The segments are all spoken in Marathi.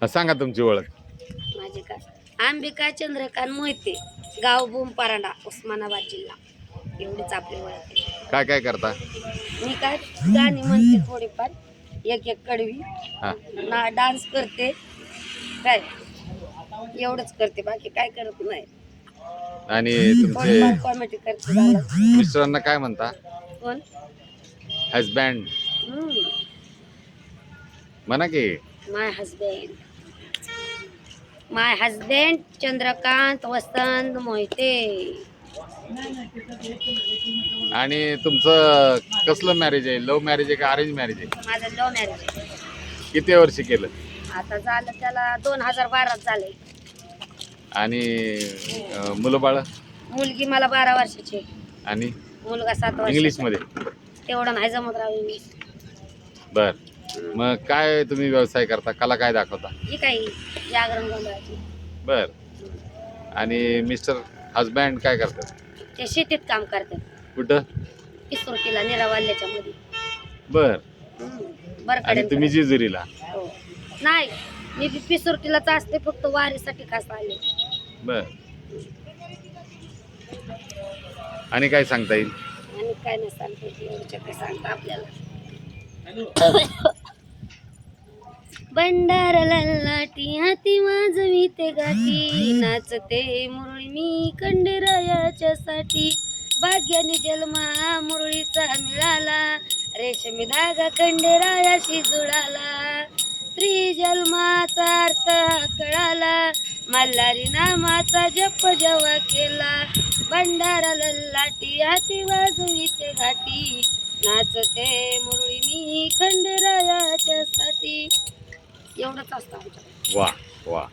हा, सांगा तुमची ओळख. माझे काय अंबिका चंद्रकांत मोहिते गाव परांडा उस्मानाबाद जिल्हा. एवढीच आपली ओळख आहे. काय काय करता? मी काय गाणी म्हणते थोडीफार एक एक कडवी. हा. ना डान्स करते. काय? एवढंच करते बाकी काय करत नाही. आणि तुमचे थोडीफार कॉमेडी करते मिस्टरांना काय म्हणता? कोण? हजबँड म्हणा की. My husband my husband Chandrakant Vasant Mohite आणि तुमचं कसलं मॅरेज आहे? लव्ह मॅरेज आहे का अरेंज मॅरेज आहे? माझं लव्ह मॅरेज किती वर्षी केलं? आता झालं त्याला दोन हजार बारात झाले आणि अं, मुलं बाळ? मुलगी मला बारा वर्षाची आहे. आणि? मुलगा सात वर्ष इंग्लिशमध्ये? तेवढा नाही जमत राव इंग्लिश बर. मग काय तुम्ही व्यवसाय करता कला काय दाखवता ही काही जागरण गोंधळाची बर आणि मिस्टर हजबँड काय करतात ते शेतीत काम करतात कुठं पिसुर्तीला निरावाल्याच्या मध्ये बर बरं आणि तुम्ही जेजुरीला हो नाही मी बी पिसुर्तीलाच असते फक्त वारीसाठी खास आले बर आणि काय सांगता येईल आणि काय नाही सांगते एवढं काय सांगता आपल्याला भंडार लल्लाटी हाती वाजवी ते गाठी. नाचते मुरळी मी खंडेरायाच्या साठी. भाग्याने जन्मा मुरळीचा मिळाला. रेशमी धागा खंडेरायाशी जुळाला. त्रिजन्माचा अर्थ कळाला. मल्हारी नामाचा जप जेव्हा केला. भंडारा लल्लाटी हाती वाजवी ते घाटी नाचते मुरळी मी खंडराया एवढंच असतं आमच्याकडे. वा वा.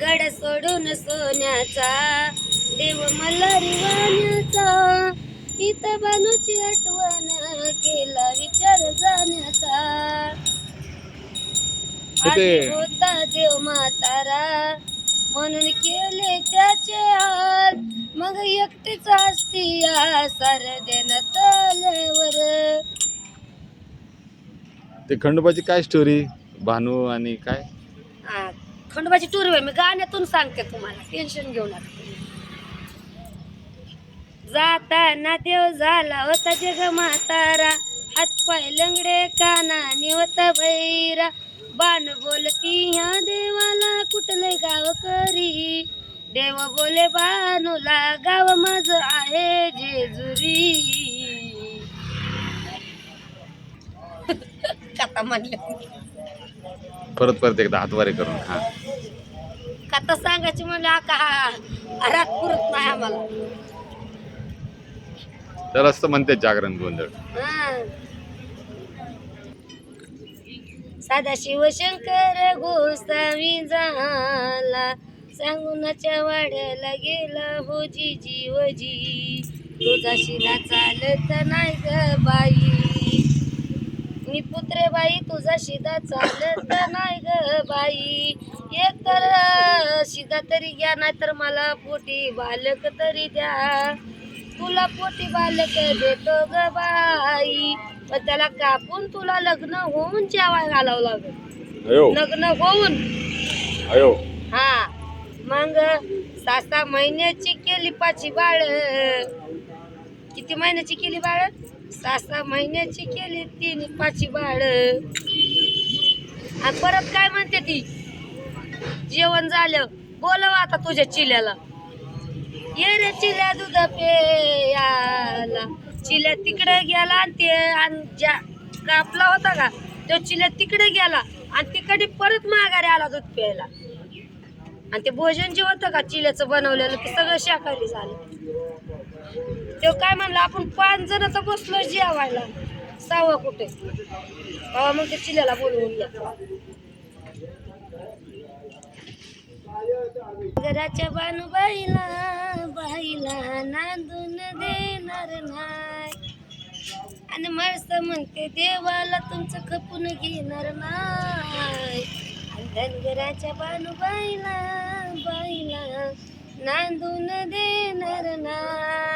गड सोडून सोन्याचा देव मल्हारी वाण्याचा इथं बानूची आठवण केला विचार जाण्याचा. होता देव म्हातारा म्हणून केले त्याचे हाल. मग एकटीच असती या सार देण्यात आल्यावर. ते खंडोबाची काय स्टोरी भानू आणि काय? हा, खंडोबाची टूर होय मी गाण्यातून सांगते तुम्हाला. टेन्शन घेऊ नका. जाताना देव झाला होता जग म्हातारा हातपाय लंगडे कानाने होता भैरा. बाण बोलती ह्या देवाला कुठले गाव करी? देव बोले बानूला गाव माझ आहे जेजुरी. कथा म्हणले परत परत एकदा हातवारे करून हा कथा सांगायची म्हणजे आका हा घरात पुरत नाही आम्हाला. तर म्हणते जागरण गोंधळ. हा. सदाशिव शंकर गोसावी झाला. सांगुनाच्या वाड्याला गेला हो जी जीवजी तुझा शिला चालत नाही ग बाई. मी पुत्रे बाई तुझा शिदा चालत नाही ग बाई. एक तर शिदा तरी घ्या नाही तर मला पोटी बालक तरी द्या. तुला पोटी बालक देतो ग बाई. पण त्याला कापून तुला लग्न होऊन जेवाय घालावं लागेल. लग्न होऊन? हा. मग सहा महिन्याची केली पाची बाळ? किती महिन्याची केली बाळ? सहा सहा महिन्याची केली तिने पाची बाळ. आणि परत काय म्हणते ती? जेवण झालं. बोलव आता तुझ्या चिल्याला. ये रे चिल्या दुध पेयाला चिल्या तिकडे गेला आणि ते आणि ज्या कापला होता का तो चिल्या तिकडे गेला आणि तिकडे परत माघारी आला दूध प्यायला. आणि ते भोजन जे होतं का चिल्याचं बनवलेलं ते सगळं शाकाहारी झालं. तो काय म्हणलं आपण पाच जण तर बसलो जेवायला. सावा कुठे? बाबा मग ते चिल्याला बोलवून घराच्या बानूबाईला बाईला नांदून देणार नाही. आणि माणसं म्हणते देवाला तुमचं खपून घेणार नाही. आणि धनगराच्या बानूबाईला बाईला नांदून देणार नाही.